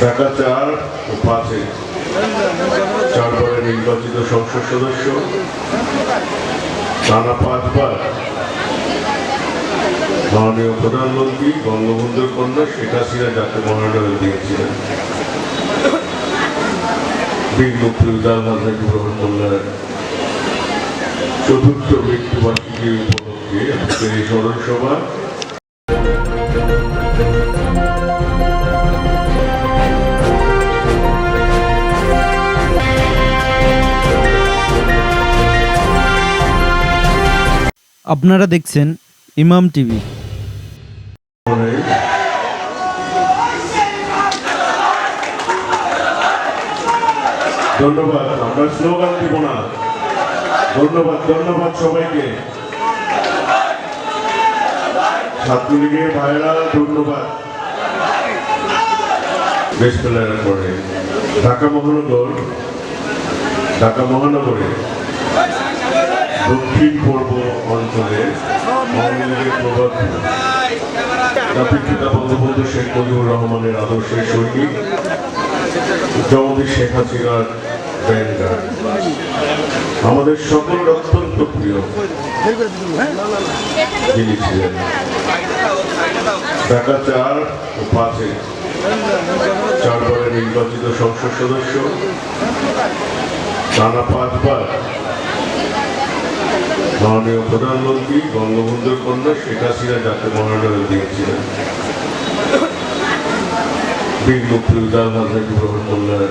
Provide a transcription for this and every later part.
ঢাকা চার ও পাঁচে চারবারের নির্বাচিত সংসদ সদস্য। টানা পাঁচবার মাননীয় প্রধানমন্ত্রী বঙ্গবন্ধুর কন্যা শেখ হাসিনা যাকে মনোনয়ন দিয়েছিলেন। বীর মুক্তিযোদ্ধা হাজার রহমতুল্লাহ চতুর্থ মৃত্যুবার্ষিকী উপলক্ষে আজকের এই স্মরণ সভা আপনারা দেখছেন ইমাম টিভি। ধন্যবাদ, আমরা স্লোগান দিব না। ধন্যবাদ ধন্যবাদ সবাইকে। ছাত্রলীগের ভাইরা ধন্যবাদ। বেশ পরে। ঢাকা মহানগর, ঢাকা মহানগরে। দক্ষিণ পূর্ব অঞ্চলে বঙ্গবন্ধু শেখ মুজিবুর রহমানের আদর্শের সৈনিক জগদী শেখ হাসিনার আমাদের সকলের অত্যন্ত প্রিয় ছিলেন। ঢাকা চার ও পাঁচে চারবারের নির্বাচিত সংসদ সদস্য, টানা পাঁচবার মাননীয় প্রধানমন্ত্রী, বঙ্গবন্ধুর কন্যা শেখ হাসিনা যাকে মনোনয়ন দিয়েছিলেন। বীর মুক্তিযোদ্ধা হাজার রহমতুল্লাহ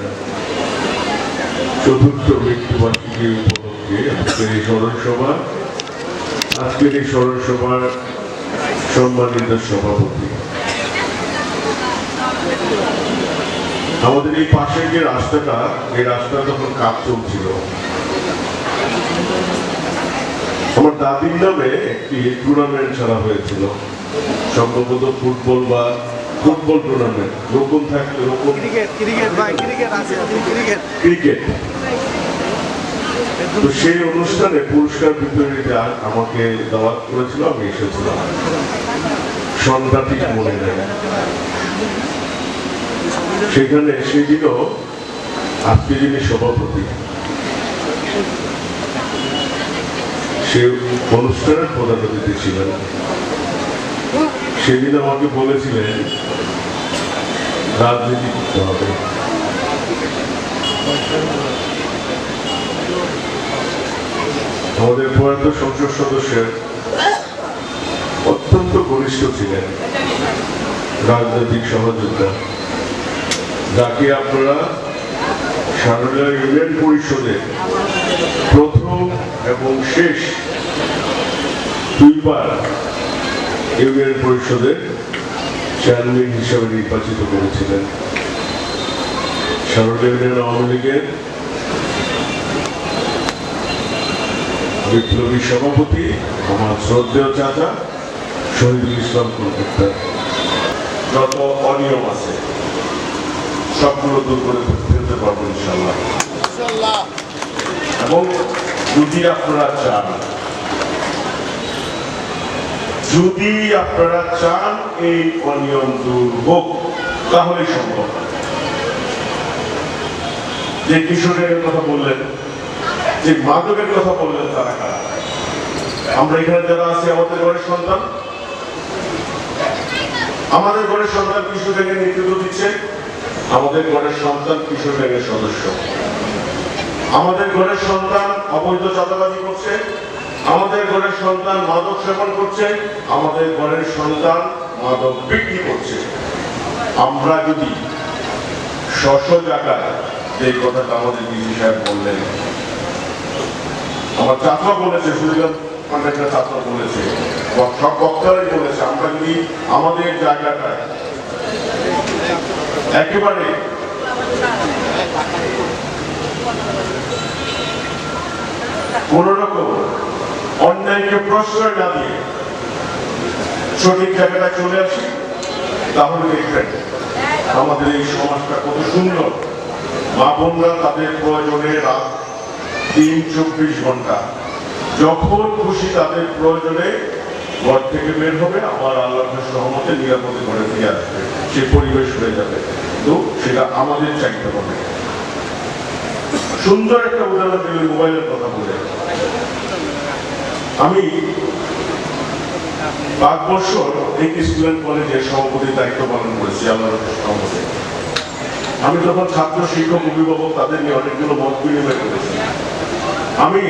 চতুর্থ মৃত্যুবার্ষিকী উপলক্ষে আজকের এই স্মরণ সভা আজকের এই সম্মানিত সভাপতি। আমাদের এই পাশের যে রাস্তাটা, এই রাস্তা তখন কাজ চলছিল। আমার দাদির নামে একটি টুর্নামেন্ট খেলা হয়েছিল। সম্ভবত ফুটবল বা ফুটবল টুর্নামেন্ট রোপণ থাকলে ক্রিকেট তো সেই অনুষ্ঠানে পুরস্কার বিতরণীতে আমাকে দাওয়াত করেছিল আমি এসেছিলাম। সন্ধ্যা ঠিক মনে নেই। সেখানে সেদিনও আজকে যিনি সভাপতি সে অনুষ্ঠানের প্রধান অতিথি ছিলেন। সেদিন আমাকে বলেছিলেন, রাজনীতি করতে হবে। আমাদের প্রয়াত সংসদ সদস্যের অত্যন্ত ঘনিষ্ঠ ছিলেন রাজনৈতিক সহযোদ্ধা। যাকে আপনারা সারলা ইউনিয়ন পরিষদে প্রথম এবং শেষ দুইবার ইউনিয়ন পরিষদের চেয়ারম্যান হিসেবে নির্বাচিত করেছিলেন। সারলা ইউনিয়ন আওয়ামী লীগের বিপ্লবী সভাপতি আমার শ্রদ্ধেয় চাচা শহীদুল ইসলাম কলকাতা যত অনিয়ম আছে সবগুলো দূর করে ফেলতে পারব ইনশাল্লাহ এবং যদি আপনারা চান, যদি আপনারা চান এই অনিয়ম দূর হোক, তাহলে সম্ভব। যে কিশোরের কথা বললেন, যে মাদকের কথা বললেন, তারা কারা? আমরা এখানে যারা আছি, আমাদের ঘরের সন্তান? আমাদের ঘরের সন্তান কিশোর গ্যাংয়ের নেতৃত্ব দিচ্ছে? আমাদের ঘরের সন্তান কিশোর গ্যাংয়ের সদস্য। আমাদের ঘরের সন্তান অবৈধ চাঁদাবাজি করছে, আমাদের ঘরের সন্তান মাদক সেবন করছে, আমাদের ঘরের সন্তান মাদক বিক্রি করছে। আমরা যদি স্ব জায়গায় যে কথাটা আমাদের ডিজি সাহেব বললেন, আমার চাচা বলেছে সুরিলাম একটা চাচা বলেছে সব বক্তারাই বলেছে, আমরা যদি আমাদের জায়গাটায় একেবারে কোন রকম অন্যায়কে প্রশ্রয় না দিয়ে সঠিক জায়গাটা চলে আসি, তাহলে দেখবেন আমাদের এই সমাজটা কত সুন্দর। মা বোনরা তাদের প্রয়োজনে রাত তিন চব্বিশ ঘণ্টা যখন খুশি তাদের প্রয়োজনে ঘর থেকে বের হবে, আমার আল্লাহর সহমতে নিরাপদে ঘরে ফিরে আসবে। সে পরিবেশ হয়ে যাবে। কিন্তু সেটা আমাদের চাইতে হবে। সুন্দর একটা উদাহরণ দিল মোবাইলের কথা বলে। আমি পাঁচ বছর এই স্টুডেন্ট কলেজের সভাপতির দায়িত্ব পালন করেছি আল্লাহ সভাপতি। আমি তখন ছাত্র শিক্ষক, অভিভাবক তাদের নিয়ে অনেকগুলো মত বিনিময় করেছি। আমি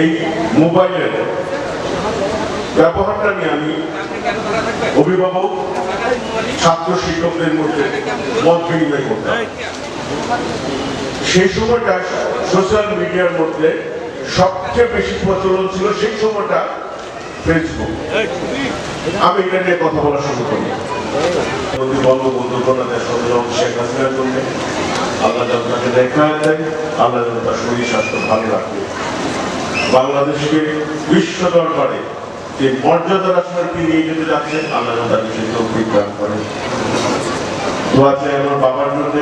এই মোবাইলের ব্যবহারটা নিয়ে আমি অভিভাবক, ছাত্র শিক্ষকদের মধ্যে মত বিনিময় করতাম। সেই সময়টা সোশ্যাল মিডিয়ার মধ্যে সবচেয়ে বেশি প্রচলন ছিল সেই সময়টা ফেসবুক আমি এটা নিয়ে কথা বলা শুরু করি। বঙ্গবন্ধু সদরম শেখ হাসিনার আল্লাহ যেন তাকে দেখা দেয় আল্লাহ যেন তার শরীর স্বাস্থ্য ভালো রাখে। বাংলাদেশকে বিশ্ব দরবারে যে তিনি নিয়ে যেতে যাচ্ছেন আল্লাহ তৌফিক দান করেন। আমার বাবার জন্য।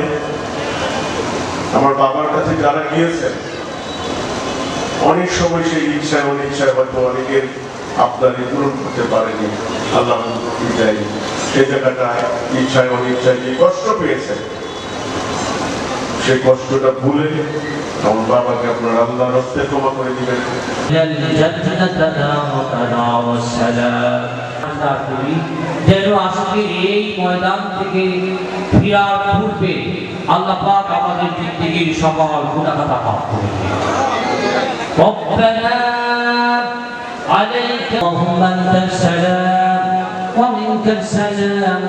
আমার বাবার কাছে যারা গিয়েছেন, অনেক সময় সেই ইচ্ছায় অনিচ্ছায় হয়তো অনেকের আপনারই পূরণ করতে পারেনি। আল্লাহ বিদায় সে জায়গাটা ইচ্ছায় অনিচ্ছায় যে কষ্ট পেয়েছেন, সেই কষ্টটা ভুলে আমার বাবাকে আপনার আল্লাহ রস্তে ক্ষমা করে দিবেন। যেন আজকে এই ময়দান থেকে ফিরার পূর্বে আল্লাহ পাক আমাদের জিন্দিগির সকল গুণাখাতা পাপ করে দিন। ربنا عليك اللهم انت السلام ومنك السلام